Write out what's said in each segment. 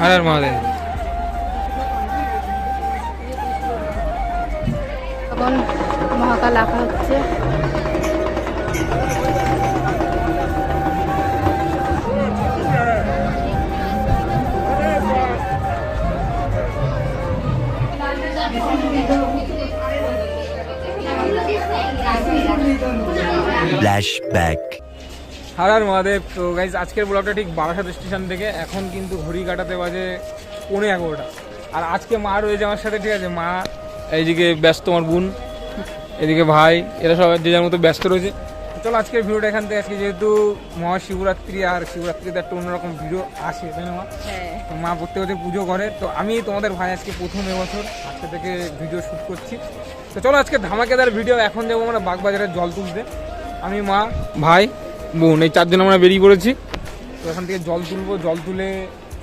হর মহাদেব এখন মহাকাল আঁকা হচ্ছে Flashback. হর হর মহাদেব। তো গাইজ আজকের ব্লগটা ঠিক বারাসাত স্টেশন থেকে। এখন কিন্তু ঘড়ি কাটাতে বাজে পৌনে এগারোটা। আর আজকে মা রয়েছে আমার সাথে ঠিক আছে? মা এইদিকে ব্যস্ত আমার বোন এদিকে ভাই এরা সবাই যে যার মতো ব্যস্ত রয়েছে। চলো আজকের ভিডিওটা এখান থেকে আজকে যেহেতু মহাশিবরাত্রি আর শিবরাত্রিতে একটা অন্যরকম ভিডিও আসে তাই না মা? হ্যাঁ। তো মা প্রত্যেক বছর পুজো করে। তো আমি তোমাদের ভাই আজকে প্রথম এবছর আজকে থেকে ভিডিও শ্যুট করছি। তো চলো আজকে ধামাকেদার ভিডিও। এখন যাব আমরা বাগবাজারে জল তুলতে। আমি মা ভাই বোন এই চারজন আমরা বেরিয়ে পড়েছি। তো এখান থেকে জল তুলবো জল তুলে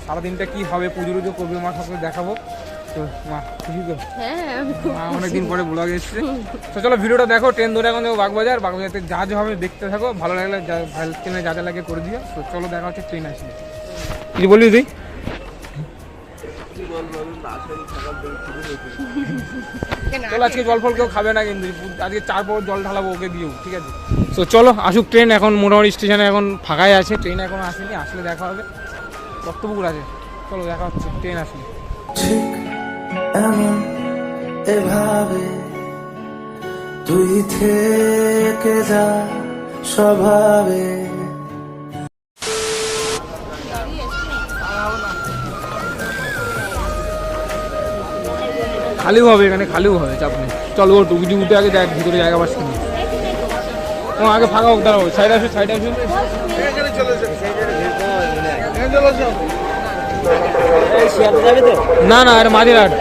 সারাদিনটা কি হবে পুজো টুজো করবে মা ঠাকুর দেখাবো। তো মা খুশি তো? হ্যাঁ মা অনেকদিন পরে ব্লগে এসছে। তো চলো ভিডিওটা দেখো ট্রেন ধরে এখন দেখো বাগবাজার। বাগবাজারতে যা যা হবে দেখতে থাকো। ভালো লাগলে যা ভালো ট্রেনে যা যা লাগে করে দিও। তো চলো দেখা হচ্ছে ট্রেন আসলে কিছু বলবি তুই? চলো আজকে জল ফল কেউ খাবে না কিন্তু। আজকে চার পর জল ঢালাবো ওকে দিও ঠিক আছে? তো চলো আসুক ট্রেন এখন মোটামুটি স্টেশনে এখন ফাঁকাই আছে। ট্রেন এখন আসেনি আসলে দেখা হবে। কর্তপুকুর আছে। চলো দেখা হচ্ছে ট্রেন আসলে ঠিক এভাবে তুই থেকে যা স্বভাবে খালিও হবে, এখানে খালিও হবে, চাপ নেই। চলো ও টুকুজি উঠে আগে দেখ, ভিতরে জায়গা পাচ্ছি না ও, আগে ফাঁকা হোক দাঁড়াবো সাইড আসো সাইড আসো। না না, আরে মাঝের হাট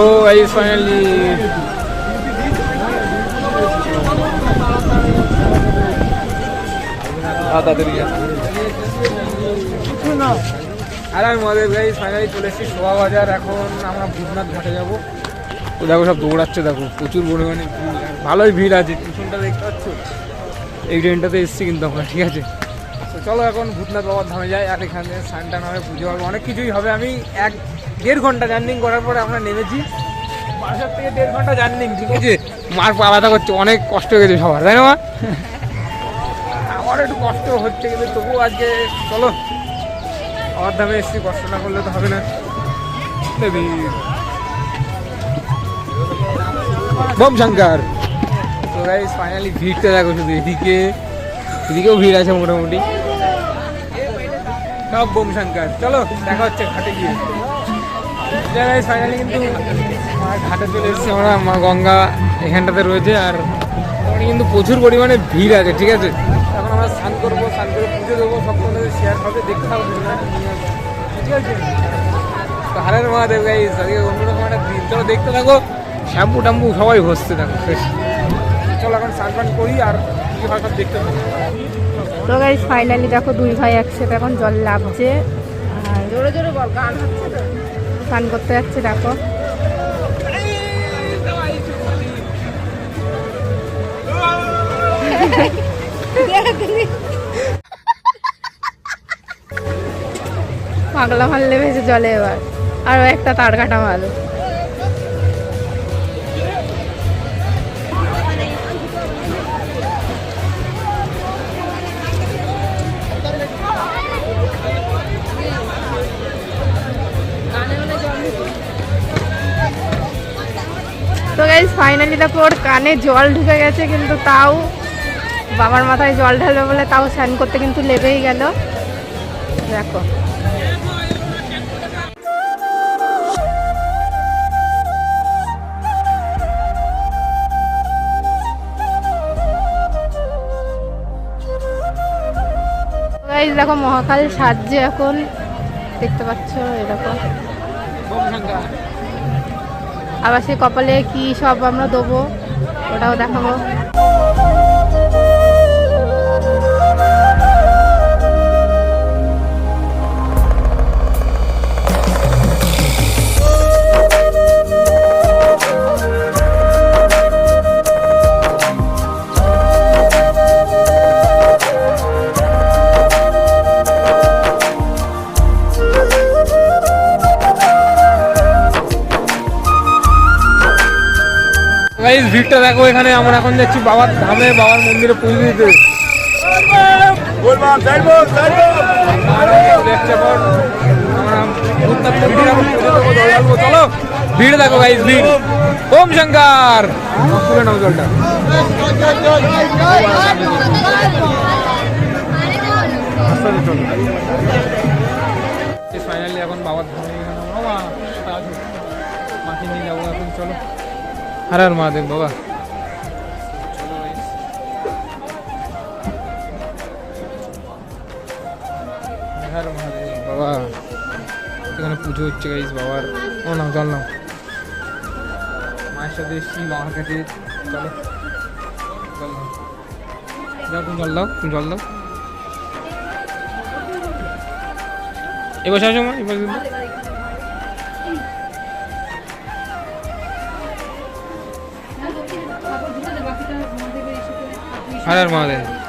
ও, এই ফাইনালি আর আমি মদের ফাইনালি চলে এসেছি বাজার। এখন আমরা ঘাটে দেখো, সব দৌড়াচ্ছে, দেখো, প্রচুর পরিমাণে ভালোই ভিড় আছে দেখতে এই ট্রেনটাতে এসেছি কিন্তু আমরা, ঠিক আছে? তো চলো এখন বাবার ধামে যাই, আর এখানে সানটান হবে, পুজো হবে, অনেক কিছুই হবে। আমি এক দেড় ঘণ্টা জার্নিং করার পরে আমরা নেমেছি। বাসার থেকে দেড় ঘণ্টা জার্নিং ঠিক আছে? মার পা ব্যথা করছে অনেক কষ্ট হয়ে গেছে সবার তাই না মা? আমার একটু কষ্ট হচ্ছে কিন্তু তবুও আজকে চলো। আমার দামে এসছি কষ্ট না করলে তো হবে না। বম শঙ্কর। তো গাইস ফাইনালি ভিড়টা দেখো শুধু এদিকে। এদিকেও ভিড় আছে মোটামুটি। সব বোম শঙ্কর চলো দেখা হচ্ছে ঘাটে গিয়ে। ফাইনালি কিন্তু ঘাটে চলে এসেছি আমরা। মা গঙ্গা এখানটাতে রয়েছে আর মোটামুটি কিন্তু প্রচুর পরিমাণে ভিড় আছে ঠিক আছে? এখন আমরা স্নান করব স্নান করে পুজো দেবো সব তোমাদের শেয়ার হবে দেখতে আসব। ঠিক আছে? তো হারের মহাদেব গাইস আজকে অন্যরকম একটা দিন। চলো দেখতে থাকো শ্যাম্পু ট্যাম্পু সবাই হচ্ছে দেখো বেশ চলো এখন স্নান ফান করি আর কি হয় সব দেখতে থাকো। তো গাইজ ফাইনালি দেখো দুই ভাই একসাথে এখন জল লাগছে আর জোরে জোরে বল গান হচ্ছে তো। স্নান করতে যাচ্ছে দেখো। পাগলা মারলে ভেসে জলে এবার। আরও একটা তার কাটা মাল। গাইজ ফাইনালি দেখো ওর কানে জল ঢুকে গেছে কিন্তু তাও বাবার মাথায় জল ঢালবে বলে তাও স্নান করতে কিন্তু লেগেই গেল। দেখো। দেখো মহাকাল সাজছে এখন। দেখতে পাচ্ছ এরকম। আবার সে কপালে কি সব আমরা দেবো ওটাও দেখাবো। দেখো এখানে, আমরা এখন যাচ্ছি বাবার ধামে, বাবার মন্দিরে পুজো দিতে। চলো ভিড় দেখো গাইস ভিড়। ওম শঙ্কর। তুলে নাও জলটা। ফাইনালি এখন বাবার ধামে বাবা। মাকে নিয়ে যাব এখন, চলো। আর আর মহাদেব, বাবা। বাবা। এখানে পুজো হচ্ছে গাইস বাবার। ও না, জল নাও। মায়ের সাথে এসছি, বাবার কাছে। চলো। জল নাও। তুমি জল দাও, তুমি জল দাও। এবার আসো মা, এবার। হর হর মহাদেব।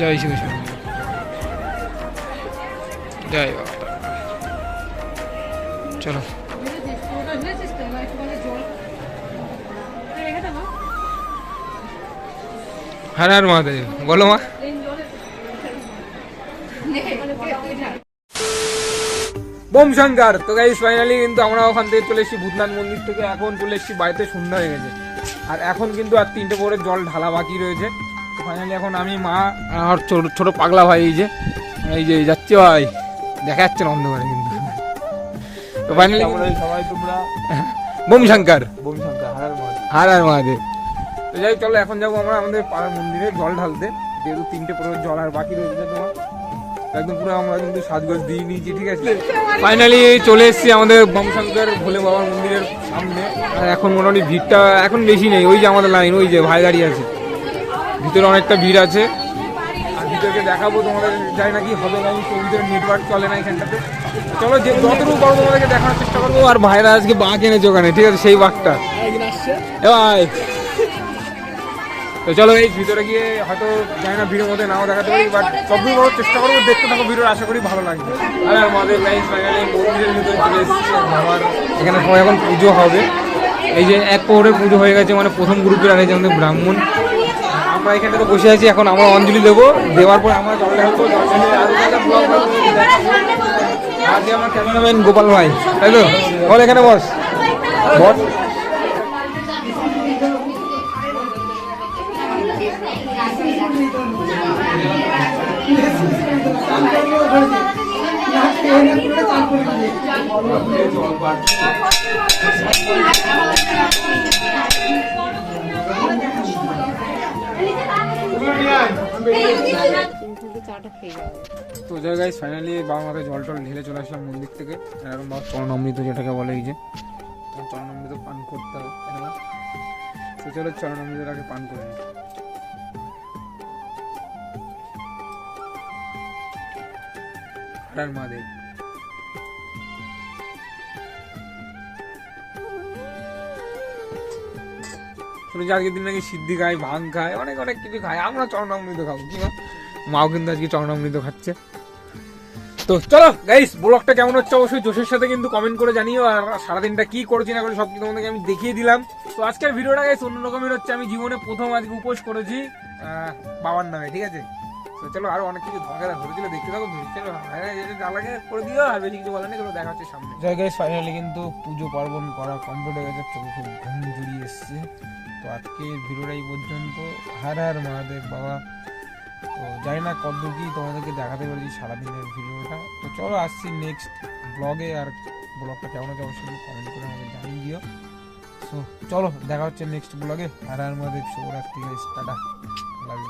জয় শিব জয় বাবা চলো। হর হর মহাদেব বলো, মা। বোম শঙ্কর। তো গাইস ফাইনালি কিন্তু আমরা ওখান থেকে চলে এসেছি ভূতনাথ মন্দির থেকে। এখন চলে এসেছি বাড়িতে সন্ধ্যা হয়ে গেছে। আর এখন কিন্তু আর তিনটে পরে জল ঢালা বাকি রয়েছে। ফাইনালি এখন আমি মা আর ছোট ছোট পাগলা ভাই এই যে এই যে যাচ্ছে ভাই। দেখা যাচ্ছে না অন্ধকারে কিন্তু। তো ফাইনালি সবাই তোমরা? বোম শঙ্কর বোম মধ্যে হার আর মহাদেব। তো যাই চলো এখন যাব আমরা আমাদের পাড়ার মন্দিরে জল ঢালতে। যেহেতু তিনটে পরে জল আর বাকি রয়েছে তোমার। একদম পুরো আমরা কিন্তু সাজগোজ দিয়ে নিয়েছি ঠিক আছে? ফাইনালি চলে এসেছি আমাদের বমশঙ্কর ভোলে বাবার মন্দিরের সামনে। আর এখন মোটামুটি ভিড়টা এখন বেশি নেই। ওই যে আমাদের লাইন ওই যে ভাই গাড়ি আছে। ভিতরে অনেকটা ভিড় আছে। আর ভিতরকে দেখাবো তোমাদের যাই নাকি হবে না ভিতরে নেটওয়ার্ক চলে না এখানটাতে। চলো যে যতটুকু পারব তোমাদেরকে দেখানোর চেষ্টা করব। আর ভাইরা আজকে বাঘ এনেছে ওখানে ঠিক আছে সেই বাঘটা। এ ভাই। তো চলো এই ভিতরে গিয়ে হয়তো জানি না ভিড়ের মধ্যে নাও দেখাতে পারি বাট সবই বড় চেষ্টা করব দেখতে থাকো ভিডিও আশা করি ভালো লাগবে। আর আমাদের গাইস ফাইনালি মন্দিরের ভিতরে চলে এসেছি আমার এখানে এখন পুজো হবে। এই যে এক পৌরে পুজো হয়ে গেছে মানে প্রথম গ্রুপের আগে আমাদের ব্রাহ্মণ। আমরা এখানটাতে বসে আছি, এখন আমরা অঞ্জলি দেবো। দেওয়ার পর আমার ক্যামেরাম্যান গোপাল ভাই, তাই তো? বল এখানে বস। বস তো যাই গাইস ফাইনালি বাবা মাথায় জল টল ঢেলে চলে আসলাম মন্দির থেকে। এরকম বাবা চরণামৃত যেটাকে বলে এই যে। চরণামৃত পান করতে হবে তো চলো চরণামৃত আগে পান করে নিই। হরার শুনেছি আজকের দিন নাকি সিদ্ধি খায়, ভাং খায়, অনেক অনেক কিছু খায়। আমরা চরণামৃত খাব, কি মাও কিন্তু আজকে চরণামৃত খাচ্ছে। তো চলো গাইস ব্লগটা কেমন হচ্ছে অবশ্যই জোশের সাথে কিন্তু কমেন্ট করে জানিও, আর সারাদিনটা কি করছি না করে সব কিছু তোমাদেরকে আমি দেখিয়ে দিলাম। তো আজকের ভিডিওটা গাইস অন্য রকমের হচ্ছে। আমি জীবনে প্রথম আজকে উপোস করেছি বাবার নামে, ঠিক আছে? তো চলো, আরও অনেক কিছু ধরা ধরেছিল, দেখতে থাকো চলো যা করে দিও, আর বেশি কিছু বলার নেই, চলো দেখা হচ্ছে সামনে। জয় গাইস ফাইনালি কিন্তু পুজো পার্বণ করা কমপ্লিট হয়ে গেছে, চোখে ঘুম জুড়িয়ে এসছে। তো আজকে ভিডিওটা এই পর্যন্ত। হার হার মহাদেব বাবা। তো জানি না কত কি তোমাদেরকে দেখাতে পেরেছি সারাদিনের ভিডিওটা। তো চলো আসছি নেক্সট ব্লগে আর ব্লগটা কেমন আছে অবশ্যই কমেন্ট করে আমাকে জানিয়ে দিও। তো চলো, দেখা হচ্ছে নেক্সট ব্লগে হার আর মহাদেব, শুভরাত্রি টাটা। লাভ